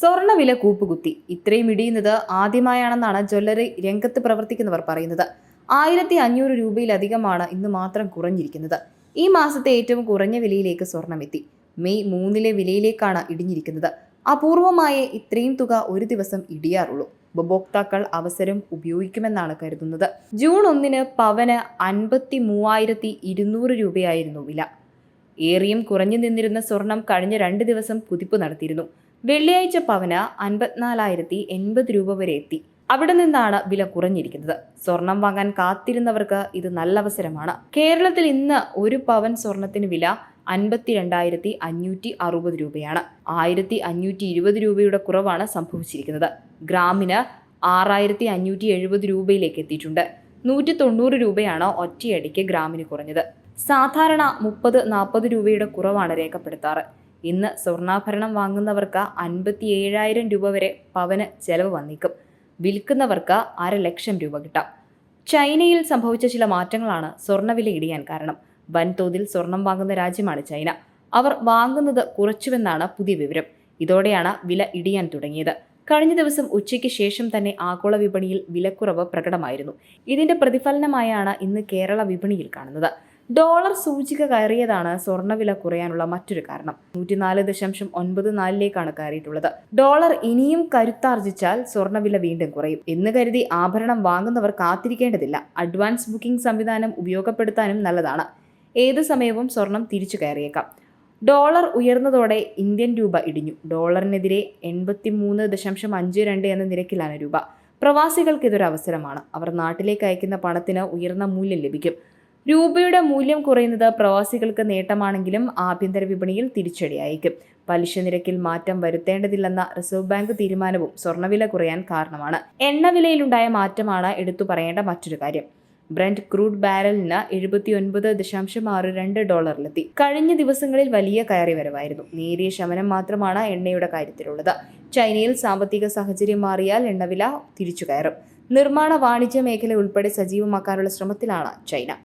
സ്വർണവില കൂപ്പുകുത്തി. ഇത്രയും ഇടിയുന്നത് ആദ്യമായാണെന്നാണ് ജ്വല്ലറി രംഗത്ത് പ്രവർത്തിക്കുന്നവർ പറയുന്നത്. ആയിരത്തി അഞ്ഞൂറ് രൂപയിലധികമാണ് ഇന്ന് മാത്രം കുറഞ്ഞിരിക്കുന്നത്. ഈ മാസത്തെ ഏറ്റവും കുറഞ്ഞ വിലയിലേക്ക് സ്വർണം എത്തി മെയ് മൂന്നിലെ വിലയിലേക്കാണ് ഇടിഞ്ഞിരിക്കുന്നത്. അപൂർവമായേ ഇത്രയും തുക ഒരു ദിവസം ഇടിയാറുള്ളൂ. ഉപഭോക്താക്കൾ അവസരം ഉപയോഗിക്കുമെന്നാണ് കരുതുന്നത്. ജൂൺ ഒന്നിന് പവന് അൻപത്തി മൂവായിരത്തി ഇരുന്നൂറ് രൂപയായിരുന്നു വില. ഏറിയും കുറഞ്ഞു നിന്നിരുന്ന സ്വർണം കഴിഞ്ഞ രണ്ട് ദിവസം കുതിപ്പ് നടത്തിയിരുന്നു. വെള്ളിയാഴ്ച പവന് അൻപത്തിനാലായിരത്തി എൺപത് രൂപ വരെ എത്തി. അവിടെ നിന്നാണ് വില കുറഞ്ഞിരിക്കുന്നത്. സ്വർണം വാങ്ങാൻ കാത്തിരുന്നവർക്ക് ഇത് നല്ല അവസരമാണ്. കേരളത്തിൽ ഇന്ന് ഒരു പവൻ സ്വർണത്തിന് വില അൻപത്തി രണ്ടായിരത്തി അഞ്ഞൂറ്റി അറുപത് രൂപയാണ്. ആയിരത്തി അഞ്ഞൂറ്റി ഇരുപത് രൂപയുടെ കുറവാണ് സംഭവിച്ചിരിക്കുന്നത്. ഗ്രാമിന് ആറായിരത്തി അഞ്ഞൂറ്റി എഴുപത് രൂപയിലേക്ക് എത്തിയിട്ടുണ്ട്. നൂറ്റി തൊണ്ണൂറ് രൂപയാണ് ഒറ്റയടിക്ക് ഗ്രാമിന് കുറഞ്ഞത്. സാധാരണ മുപ്പത് നാൽപ്പത് രൂപയുടെ കുറവാണ് രേഖപ്പെടുത്താറ്. ഇന്ന് സ്വർണാഭരണം വാങ്ങുന്നവർക്ക് അൻപത്തി ഏഴായിരം രൂപ വരെ പവന് ചെലവ് വന്നേക്കും. വിൽക്കുന്നവർക്ക് അര ലക്ഷം രൂപ കിട്ടാം. ചൈനയിൽ സംഭവിച്ച ചില മാറ്റങ്ങളാണ് സ്വർണവില ഇടിയാൻ കാരണം. വൻതോതിൽ സ്വർണം വാങ്ങുന്ന രാജ്യമാണ് ചൈന. അവർ വാങ്ങുന്നത് കുറച്ചുവെന്നാണ് പുതിയ വിവരം. ഇതോടെയാണ് വില ഇടിയാൻ തുടങ്ങിയത്. കഴിഞ്ഞ ദിവസം ഉച്ചയ്ക്ക് ശേഷം തന്നെ ആഗോള വിപണിയിൽ വിലക്കുറവ് പ്രകടമായിരുന്നു. ഇതിന്റെ പ്രതിഫലനമായാണ് ഇന്ന് കേരള വിപണിയിൽ കാണുന്നത്. ഡോളർ സൂചിക കയറിയതാണ് സ്വർണവില കുറയാനുള്ള മറ്റൊരു കാരണം. നൂറ്റിനാല് ദശാംശം ഒൻപത് നാലിലേക്കാണ് കയറിയിട്ടുള്ളത്. ഡോളർ ഇനിയും കരുത്താർജിച്ചാൽ സ്വർണവില വീണ്ടും കുറയും. എന്ന് കരുതി ആഭരണം വാങ്ങുന്നവർ കാത്തിരിക്കേണ്ടതില്ല. അഡ്വാൻസ് ബുക്കിംഗ് സംവിധാനം ഉപയോഗപ്പെടുത്താനും നല്ലതാണ്. ഏത് സമയവും സ്വർണം തിരിച്ചു കയറിയേക്കാം. ഡോളർ ഉയർന്നതോടെ ഇന്ത്യൻ രൂപ ഇടിഞ്ഞു. ഡോളറിനെതിരെ എൺപത്തി മൂന്ന് ദശാംശം അഞ്ച് രണ്ട് എന്ന നിരക്കിലാണ് രൂപ. പ്രവാസികൾക്ക് ഇതൊരു അവസരമാണ്. അവർ നാട്ടിലേക്ക് അയക്കുന്ന പണത്തിന് ഉയർന്ന മൂല്യം ലഭിക്കും. രൂപയുടെ മൂല്യം കുറയുന്നത് പ്രവാസികൾക്ക് നേട്ടമാണെങ്കിലും ആഭ്യന്തര വിപണിയിൽ തിരിച്ചടിയായിരിക്കും പലിശ നിരക്കിൽ മാറ്റം വരുത്തേണ്ടതില്ലെന്ന റിസർവ് ബാങ്ക് തീരുമാനവും സ്വർണവില കുറയാൻ കാരണമാണ്. എണ്ണവിലയിലുണ്ടായ മാറ്റമാണ് എടുത്തു പറയേണ്ട മറ്റൊരു കാര്യം. ബ്രന്റ് ക്രൂഡ് ബാരലിന് എഴുപത്തി ഒൻപത് ദശാംശം ആറ് രണ്ട് ഡോളറിലെത്തി. കഴിഞ്ഞ ദിവസങ്ങളിൽ വലിയ കയറി വരവായിരുന്നു നേരിയ ശമനം മാത്രമാണ് എണ്ണയുടെ കാര്യത്തിലുള്ളത്. ചൈനയിൽ സാമ്പത്തിക സാഹചര്യം മാറിയാൽ എണ്ണവില തിരിച്ചു കയറും. നിർമ്മാണ വാണിജ്യ മേഖല ഉൾപ്പെടെ സജീവമാക്കാനുള്ള ശ്രമത്തിലാണ് ചൈന.